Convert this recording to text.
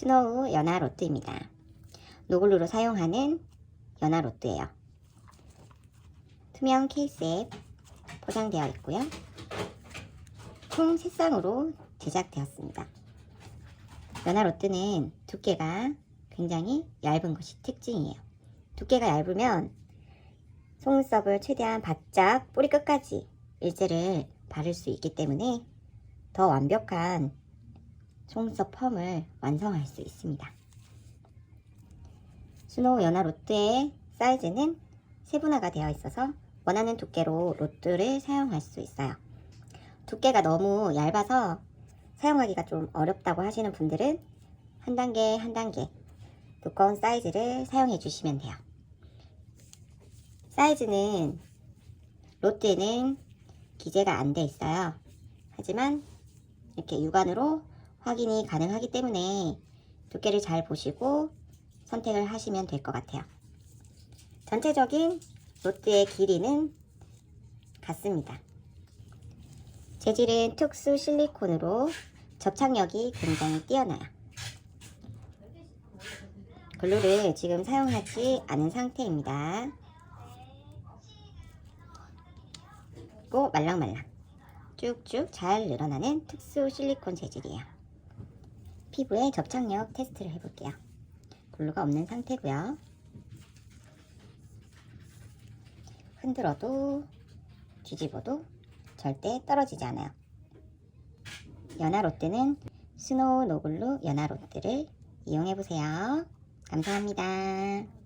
스노우 연화 로트입니다. 노블루로 사용하는 연화 로트예요. 투명 케이스에 포장되어 있고요. 총 3쌍으로 제작되었습니다. 연화 로트는 두께가 굉장히 얇은 것이 특징이에요. 두께가 얇으면 속눈썹을 최대한 바짝 뿌리 끝까지 일제를 바를 수 있기 때문에 더 완벽한 속눈썹 펌을 완성할 수 있습니다. 스노우 연화 로트의 사이즈는 세분화가 되어 있어서 원하는 두께로 로트를 사용할 수 있어요. 두께가 너무 얇아서 사용하기가 좀 어렵다고 하시는 분들은 한 단계 한 단계 두꺼운 사이즈를 사용해 주시면 돼요. 사이즈는 로트에는 기재가 안 돼 있어요. 하지만 이렇게 육안으로 확인이 가능하기 때문에 두께를 잘 보시고 선택을 하시면 될 것 같아요. 전체적인 로트의 길이는 같습니다. 재질은 특수 실리콘으로 접착력이 굉장히 뛰어나요. 글루를 지금 사용하지 않은 상태입니다. 고 말랑말랑 쭉쭉 잘 늘어나는 특수 실리콘 재질이에요. 피부에 접착력 테스트를 해볼게요. 글루가 없는 상태고요. 흔들어도 뒤집어도 절대 떨어지지 않아요. 연화 롯데는 스노우 노글루 연화 롯데를 이용해 보세요. 감사합니다.